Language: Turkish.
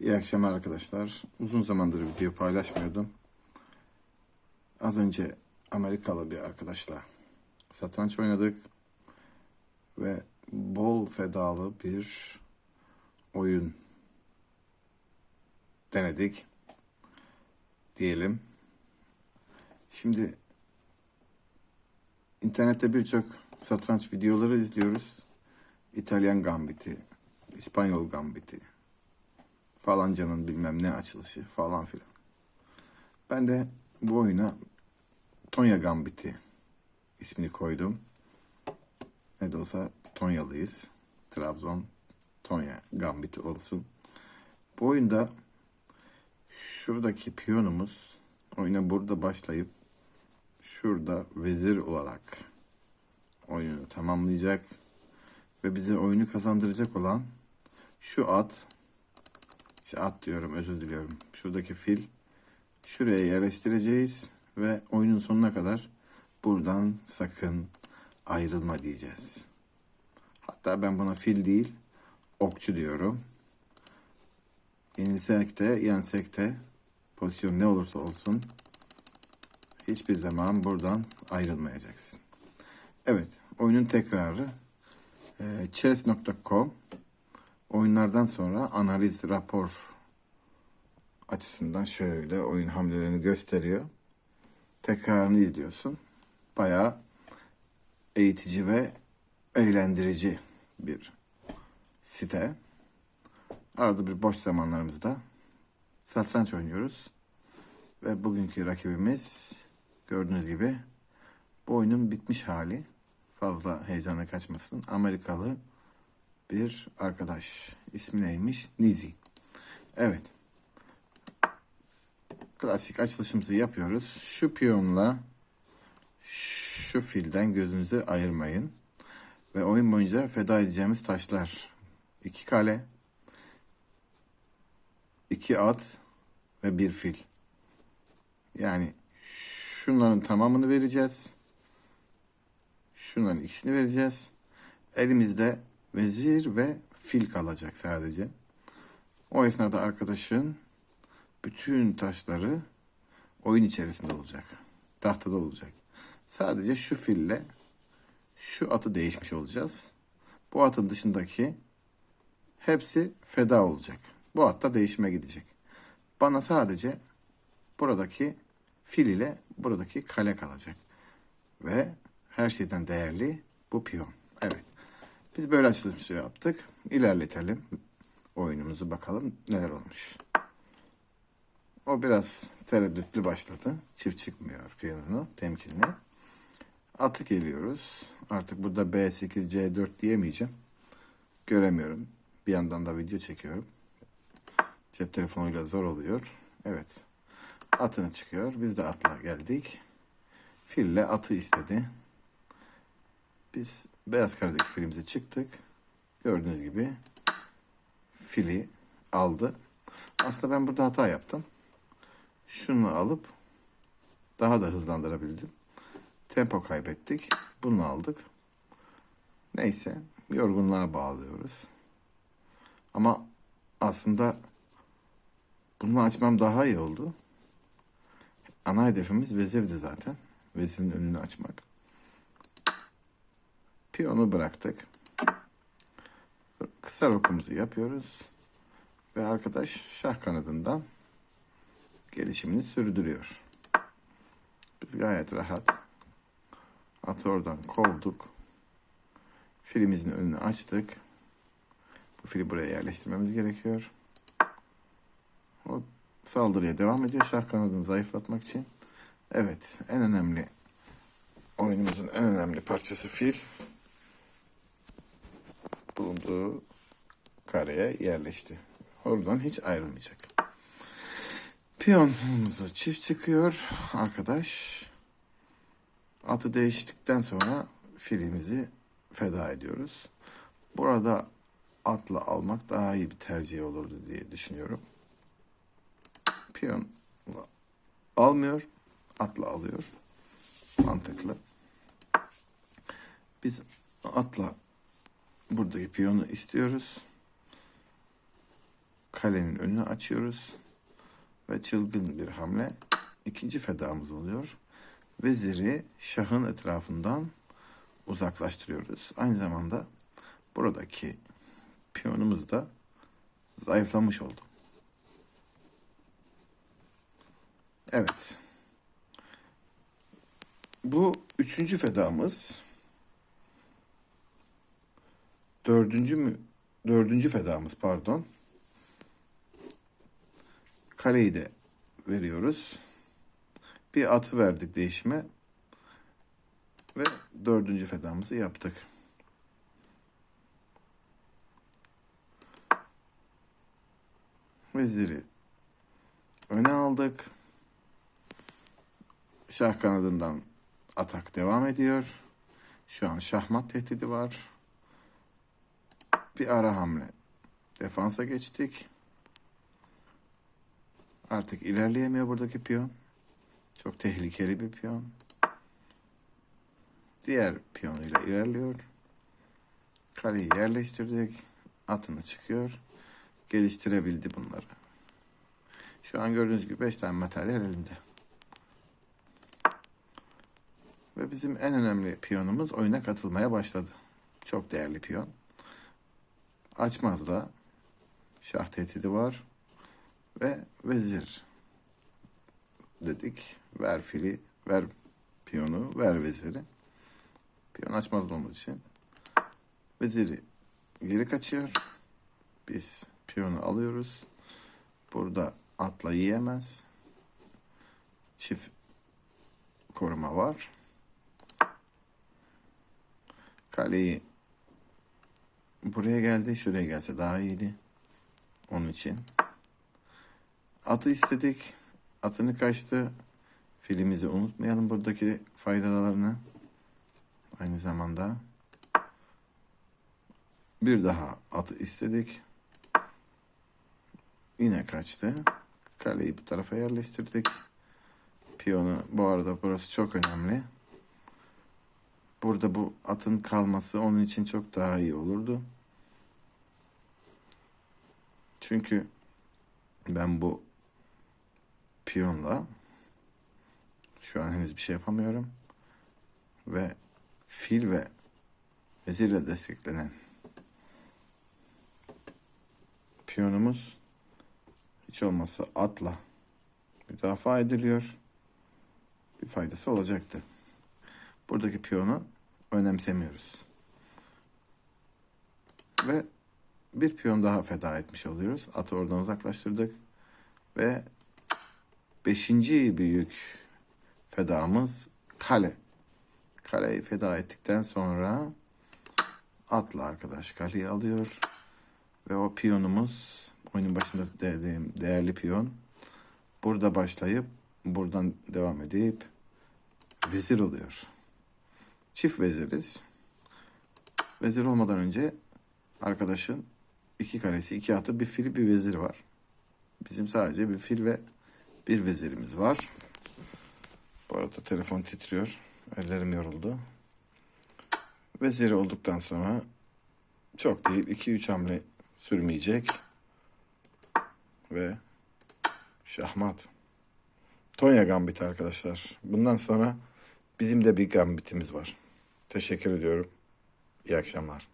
İyi akşamlar arkadaşlar. Uzun zamandır video paylaşmıyordum. Az önce Amerikalı bir arkadaşla satranç oynadık. Ve bol fedalı bir oyun denedik. Diyelim. Şimdi internette birçok satranç videoları izliyoruz. İtalyan gambiti, İspanyol gambiti, falancanın bilmem ne açılışı falan filan. Ben de bu oyuna Tonya Gambiti ismini koydum. Ne de olsa Tonyalıyız. Trabzon Tonya Gambiti olsun. Bu oyunda şuradaki piyonumuz oyuna burada başlayıp şurada vezir olarak oyunu tamamlayacak ve bize oyunu kazandıracak olan şu at işte at diyorum özür diliyorum. Şuradaki fil şuraya yerleştireceğiz ve oyunun sonuna kadar buradan sakın ayrılma diyeceğiz. Hatta ben buna fil değil okçu diyorum. Yenilsek de yensek de pozisyon ne olursa olsun hiçbir zaman buradan ayrılmayacaksın. Evet oyunun tekrarı e, chess.com oyunlardan sonra analiz rapor açısından şöyle oyun hamlelerini gösteriyor. Tekrarını izliyorsun. Bayağı eğitici ve eğlendirici bir site. Arada bir boş zamanlarımızda satranç oynuyoruz. Ve bugünkü rakibimiz gördüğünüz gibi bu oyunun bitmiş hali. Fazla heyecana kaçmasın. Amerikalı bir arkadaş. İsmi neymiş? Nizi. Evet. Klasik açılışımızı yapıyoruz. Şu piyonla şu filden gözünüzü ayırmayın. Ve oyun boyunca feda edeceğimiz taşlar. iki kale, iki at ve bir fil. Yani şunların tamamını vereceğiz. Şunların ikisini vereceğiz. Elimizde vezir ve fil kalacak sadece. O esnada arkadaşın bütün taşları oyun içerisinde olacak. Tahtada olacak. Sadece şu fille şu atı değişmiş olacağız. Bu atın dışındaki hepsi feda olacak. Bu at da değişime gidecek. Bana sadece buradaki fil ile buradaki kale kalacak. Ve her şeyden değerli bu piyon. Biz böyle açılış yaptık. İlerletelim oyunumuzu bakalım neler olmuş. O biraz tereddütlü başladı. Çift çıkmıyor piyonunu temkinli. Atı geliyoruz. Artık burada B8, C4 diyemeyeceğim. Göremiyorum. Bir yandan da video çekiyorum. Cep telefonuyla zor oluyor. Evet. Atını çıkıyor. Biz de atla geldik. Fille atı istedi. Biz beyaz karedeki filimize çıktık. Gördüğünüz gibi fili aldı. Aslında ben burada hata yaptım. Şunu alıp daha da hızlandırabildim. Tempo kaybettik. Bunu aldık. Neyse yorgunluğa bağlıyoruz. Ama aslında bunu açmam daha iyi oldu. Ana hedefimiz vezirdi zaten. Vezirin önünü açmak. Piyonu bıraktık. Kısa rokumuzu yapıyoruz. Ve arkadaş şah kanadından gelişimini sürdürüyor. Biz gayet rahat atı oradan kovduk. Filimizin önünü açtık. Bu fili buraya yerleştirmemiz gerekiyor. O saldırıya devam ediyor şah kanadını zayıflatmak için. Evet en önemli oyunumuzun en önemli parçası fil. Bulunduğu kareye yerleşti. Oradan hiç ayrılmayacak. Piyonumuzu çift çıkıyor arkadaş. Atı değiştikten sonra filimizi feda ediyoruz. Burada atla almak daha iyi bir tercih olurdu diye düşünüyorum. Piyon almıyor, atla alıyor. Mantıklı. Biz atla buradaki piyonu istiyoruz. kalenin önünü açıyoruz. Ve çılgın bir hamle ikinci fedamız oluyor. Veziri şahın etrafından uzaklaştırıyoruz. Aynı zamanda buradaki piyonumuz da zayıflamış oldu. Evet. Bu üçüncü fedamız. Dördüncü mü? Dördüncü fedamız pardon. Kaleyi de veriyoruz. Bir atı verdik değişime. Ve dördüncü fedamızı yaptık. Veziri öne aldık. Şah kanadından atak devam ediyor. Şu an şahmat tehdidi var. Bir ara hamle. Defansa geçtik. Artık ilerleyemiyor buradaki piyon. Çok tehlikeli bir piyon. Diğer piyonuyla ilerliyor. Kaleyi yerleştirdik. Atını çıkıyor. Geliştirebildi bunları. Şu an gördüğünüz gibi 5 tane materyal elinde. Ve bizim en önemli piyonumuz oyuna katılmaya başladı. Çok değerli piyon. Açmazla şah tehdidi var. Ve vezir dedik. Ver fili, ver piyonu, ver veziri. Piyon açmazlı olmadığı için veziri geri kaçıyor. Biz piyonu alıyoruz. Burada atla yiyemez. Çift koruma var. Kaleyi buraya geldi. Şuraya gelse daha iyiydi. Onun için. Atı istedik. Atını kaçtı. Filimizi unutmayalım buradaki faydalarını. Aynı zamanda bir daha atı istedik. Yine kaçtı. Kaleyi bu tarafa yerleştirdik. Piyonu bu arada burası çok önemli. Burada bu atın kalması onun için çok daha iyi olurdu. Çünkü ben bu piyonla şu an henüz bir şey yapamıyorum. Ve fil ve vezirle desteklenen piyonumuz hiç olmazsa atla müdafaa ediliyor. Bir faydası olacaktı. Buradaki piyonu önemsemiyoruz. Ve bir piyon daha feda etmiş oluyoruz. Atı oradan uzaklaştırdık. Ve beşinci büyük fedamız kale. Kaleyi feda ettikten sonra atla arkadaş kaleyi alıyor. Ve o piyonumuz oyunun başında dediğim değerli piyon burada başlayıp buradan devam edip vezir oluyor. Çift veziriz. Vezir olmadan önce arkadaşın iki karesi, iki atı, bir fil, bir vezir var. Bizim sadece bir fil ve bir vezirimiz var. Bu arada telefon titriyor. Ellerim yoruldu. Veziri olduktan sonra çok değil 2-3 hamle sürmeyecek. Ve şahmat. Tonya Gambit arkadaşlar. Bundan sonra bizim de bir gambitimiz var. Teşekkür ediyorum. İyi akşamlar.